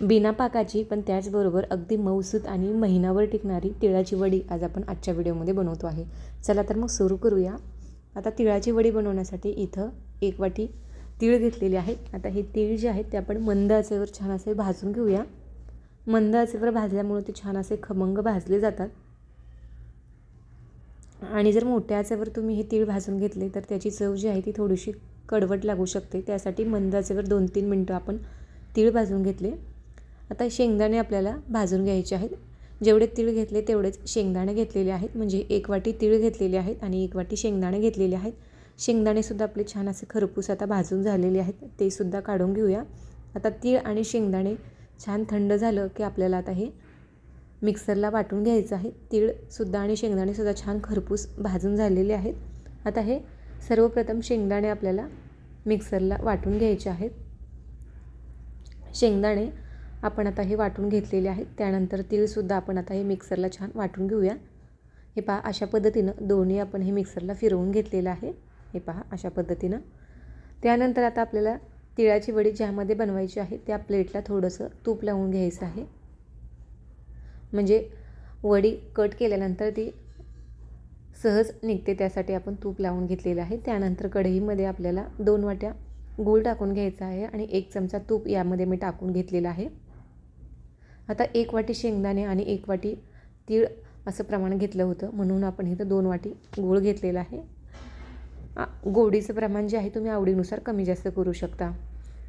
बिना पाकाची पण त्याचबरोबर अगदी मऊसूत आणि महिनाभर टिकणारी तिळाची वडी आज आपण आजच्या व्हिडिओमध्ये बनवतो आहे. चला तर मग सुरू करूया. आता तिळाची वडी बनवण्यासाठी इथं एक वाटी तीळ घेतलेली आहे. आता हे तीळ जे आहेत ते आपण मंद आचेवर छान असे भाजून घेऊया. मंद आचेवर भाजल्यामुळे ते छान असे खमंग भाजले जातात. आणि जर मोठ्या आचेवर तुम्ही हे तीळ भाजून घेतले तर त्याची चव जी आहे ती थोडीशी कडवट लागू शकते. त्यासाठी मंद आचेवर दोन तीन मिनटं आपण तीळ भाजून घेतले. आता शेंगदाणे आपल्याला भाजून घ्यायचे आहेत. जेवढे तीळ घेतले तेवढेच शेंगदाणे घेतलेले आहेत. म्हणजे एक वाटी तीळ घेतलेले आहेत आणि एक वाटी शेंगदाणे घेतलेले आहेत. शेंगदाणेसुद्धा आपले छान असे खरपूस आता भाजून झालेले आहेत. ते सुद्धा काढून घेऊया. आता तीळ आणि शेंगदाणे छान थंड झालं की आपल्याला आता हे मिक्सरला वाटून घ्यायचं आहे. तीळसुद्धा आणि शेंगदाणेसुद्धा छान खरपूस भाजून झालेले आहेत. आता हे सर्वप्रथम शेंगदाणे आपल्याला मिक्सरला वाटून घ्यायचे आहेत. शेंगदाणे आपण आता हे वाटून घेतलेले आहेत. त्यानंतर तीळसुद्धा आपण आता हे मिक्सरला छान वाटून घेऊया. हे पहा अशा पद्धतीनं दोन्ही आपण हे मिक्सरला फिरवून घेतलेलं आहे. हे पहा अशा पद्धतीनं. त्यानंतर आता आपल्याला तिळाची वडी ज्यामध्ये बनवायची आहे त्या प्लेटला थोडंसं तूप लावून घ्यायचं आहे. म्हणजे वडी कट केल्यानंतर ती सहज निघते त्यासाठी आपण तूप लावून घेतलेलं आहे. त्यानंतर कढईमध्ये आपल्याला दोन वाट्या गूळ टाकून घ्यायचा आहे आणि एक चमचा तूप यामध्ये मी टाकून घेतलेला आहे. आता एक वाटी शेंगदाणे आणि एक वाटी तीळ असं प्रमाण घेतलं होतं. म्हणून आपण इथं दोन वाटी गूळ घेतलेला आहे. गोडीचं प्रमाण जे आहे तुम्ही आवडीनुसार कमी जास्त करू शकता.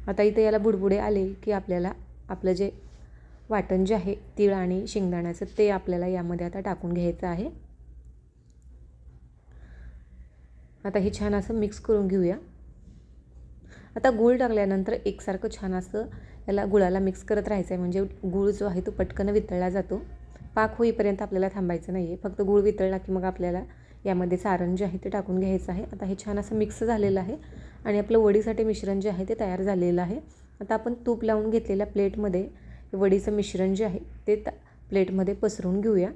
आता इथं याला बुडबुडे आले की आपल्याला आपलं जे वाटण जे आहे तीळ आणि शेंगदाण्याचं ते आपल्याला यामध्ये आता टाकून घ्यायचं आहे. आता हे छान असं मिक्स करून घेऊया. आता गूळ टाकल्यानंतर एकसारखं छान असं याला गुळाला मिक्स करत राहायचं आहे म्हणजे गूळ जो आहे तो पटकन वितळला जातो. पाक होईपर्यंत आपल्याला थांबायचं नाही आहे फक्त गूळ वितळला की मग आपल्याला यामध्ये सारण जे आहे ते टाकून घ्यायचं आहे. आता हे छान असं मिक्स झालेलं आहे आणि आपलं वडीसाठी मिश्रण जे आहे ते तयार झालेलं आहे. आता आपण तूप लावून घेतलेल्या प्लेटमध्ये वडीचं मिश्रण जे आहे ते त प्लेटमध्ये पसरून घेऊया.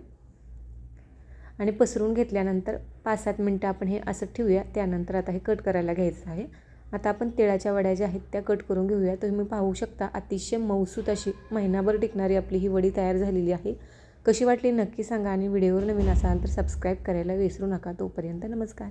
आणि पसरून घेतल्यानंतर पाच सात मिनटं आपण हे असं ठेवूया. त्यानंतर आता हे कट करायला घ्यायचं आहे. आता आपण तिळाच्या वड्या ज्या आहेत त्या कट करून घेऊया. तुम्ही पाहू शकता अतिशय मौसूत अशी महिनाभर टिकणारी आपली ही वडी तयार झालेली आहे. कशी वाटली नक्की सांगा आणि व्हिडिओवर नवीन असाल तर सबस्क्राईब करायला विसरू नका. तोपर्यंत नमस्कार.